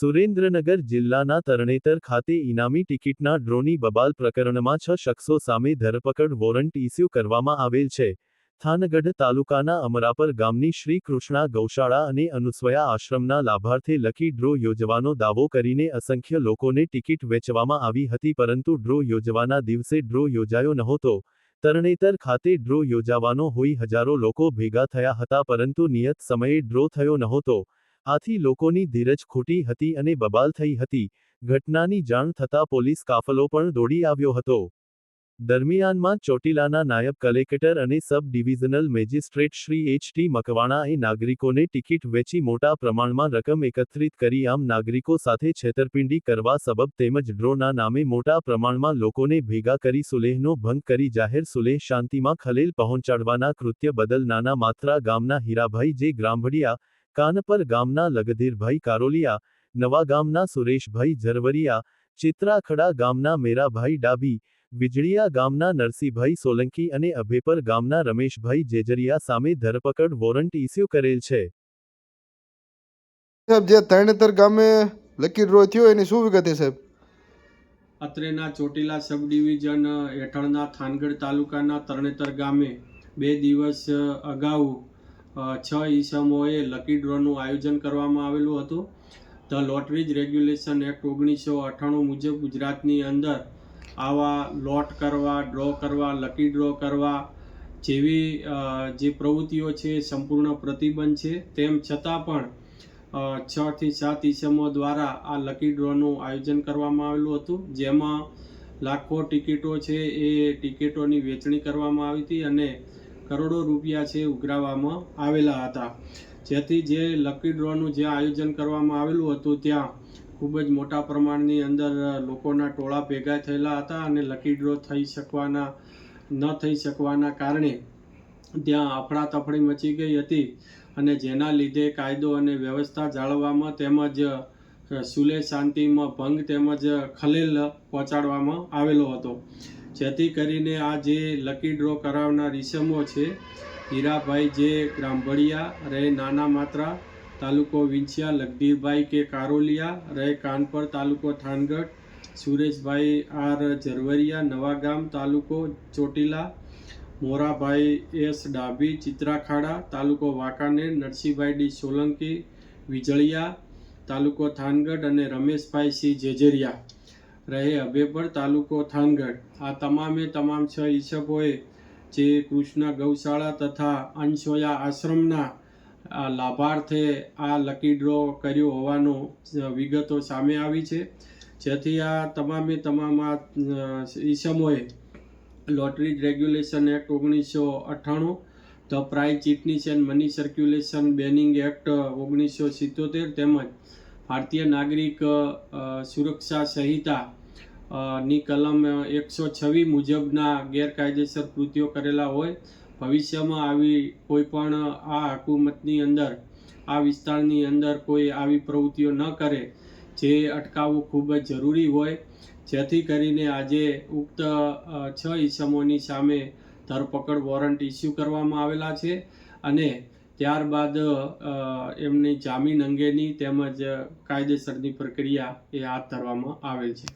સુરેન્દ્રનગર જિલ્લાના તરણેતર ખાતે ઇનામી ટિકિટના ડ્રોની બબાલ પ્રકરણમાં છ શખ્સો સામે ધરપકડ વોરંટ ઇસ્યુ કરવામાં આવેલ છે. થાનગઢ તાલુકાના અમરાપર ગામની શ્રી કૃષ્ણા ગૌશાળા અને અનુસ્વયા આશ્રમના લાભાર્થે લકી ડ્રો યોજવાનો દાવો કરીને અસંખ્ય લોકોને ટિકિટ વેચવામાં આવી હતી પરંતુ ડ્રો યોજવાના દિવસે ડ્રો યોજાયો નહોતો. તરણેતર ખાતે ડ્રો યોજાવાનો હોઈ હજારો લોકો ભેગા થયા હતા પરંતુ નિયત સમયે ડ્રો થયો નહોતો. આથી લોકોની ધીરજ ખૂટી હતી અને બબાલ થઈ હતી. ઘટનાની જાણ થતાં પોલીસ કાફલો પણ દોડી આવ્યો હતો. દરમિયાનમાં ચોટીલાના નાયબ કલેક્ટર અને sub divisional magistrate Shri H T મકવાણાએ નાગરિકોને ટિકિટ વેચી મોટા પ્રમાણમાં રકમ એકત્રિત કરી આમ નાગરિકો સાથે છેતરપિંડી કરવા સબબ તેમજ ડ્રોના નામે મોટા પ્રમાણમાં લોકોને ભેગા કરી સુલેહનો ભંગ કરી જાહેર સુલેહ શાંતિમાં ખલેલ પહોંચાડવાના કૃત્ય બદલ નાના માત્રા ગામના હીરાભાઈ જે ગ્રામભડિયા કાનપર ગામના લગધીરભાઈ કારોલિયા નવા ગામના સુરેશભાઈ ઝરવરિયા ચિત્રાખડા ગામના મેરાભાઈ ડાબી વીજળિયા ગામના નરસિંહભાઈ સોલંકી અને અભેપર ગામના રમેશભાઈ જેજરિયા સામે ધરપકડ વોરંટ ઇસ્યુ કરેલ છે. સાહેબ જે તરણેતર ગામે લકી ડ્રો થયો એની શું વિગત છે સાહેબ? અત્રેના ચોટીલા સબ ડિવિઝન હેઠળના થાનગઢ તાલુકાના તરણેતર ગામે બે દિવસ અગાઉ છ ઈસમોએ લકી ડ્રોનું આયોજન કરવામાં આવેલું હતું. ધ લોટરીજ રેગ્યુલેશન એક્ટ ઓગણીસો અઠ્ઠાણું મુજબ ગુજરાતની અંદર આવા લોટ કરવા, ડ્રો કરવા, લકી ડ્રો કરવા જેવી જે પ્રવૃત્તિઓ છે સંપૂર્ણ પ્રતિબંધ છે. તેમ છતાં પણ છથી સાત ઈસમો દ્વારા આ લકી ડ્રોનું આયોજન કરવામાં આવેલું હતું. જેમાં લાખો ટિકિટો છે એ ટિકિટોની વેચણી કરવામાં આવી હતી અને કરોડો રૂપિયા છે ઉઘરાવવામાં આવેલા હતા. જેથી જે લકી ડ્રોનું જે આયોજન કરવામાં આવેલું હતું, ત્યાં ખૂબ જ મોટા પ્રમાણની અંદર લોકોના ટોળા ભેગા થયેલા હતા અને લકી ડ્રો થઈ શકવાના, ન થઈ શકવાના કારણે ત્યાં અફડાતફડી મચી ગઈ હતી અને જેના લીધે કાયદો અને વ્યવસ્થા જાળવવામાં તેમજ સુલે શાંતિમાં ભંગ તેમજ ખલેલ પહોંચાડવામાં આવેલો હતો. જેથી કરીને આ જે લકી ડ્રો કરાવનાર ઈસમો છે, હીરાભાઈ જે ગ્રામભળિયા રહે નાના માત્રા તાલુકો વિંછિયા, લગધીરભાઈ કે કારોલિયા રહે કાનપર તાલુકો થાનગઢ, સુરેશભાઈ આર ઝરવરિયા, નવાગામ તાલુકો ચોટીલા, મોરાભાઈ એસ ડાભી, ચિત્રાખાડા તાલુકો વાંકાનેર, નરસિંહભાઈ ડી સોલંકી, વિજળિયા તાલુકો થાનગઢ અને રમેશભાઈ સિંહ જેજરિયા. રહે. અભેપર તાલુકો થાનગઢ. આ તમામે તમામ છ ઈસકોએ જે કૃષ્ણ ગૌશાળા તથા અંશોયા આશ્રમના લાભાર્થે આ લકી ડ્રો કર્યો હોવાનો વિગતો સામે આવી છે. જેથી આ તમામે તમામ આ ઈસમોએ લોટરી રેગ્યુલેશન એક્ટ ઓગણીસો અઠ્ઠાણું, the prize chits and money circulation banning act ઓગણીસો સિત્તોતેર તેમજ ભારતીય નાગરિક સુરક્ષા સંહિતા ની કલમ એકસો છવ્વીસ મુજબના ગેરકાયદેસર કૃત્યો કરેલા હોય, ભવિષ્યમાં આવી કોઈ પણ આ હકુમતની અંદર, આ વિસ્તારની અંદર કોઈ આવી પ્રવૃત્તિઓ ન કરે, જે અટકાવવું ખૂબ જ જરૂરી હોય. જેથી કરીને આજે ઉક્ત છ ઈસમોની સામે ધરપકડ વોરંટ ઇસ્યુ કરવામાં આવેલા છે અને ત્યારબાદ એમની જામીન અંગેની તેમજ કાયદેસરની પ્રક્રિયા એ હાથ ધરવામાં આવેલ છે.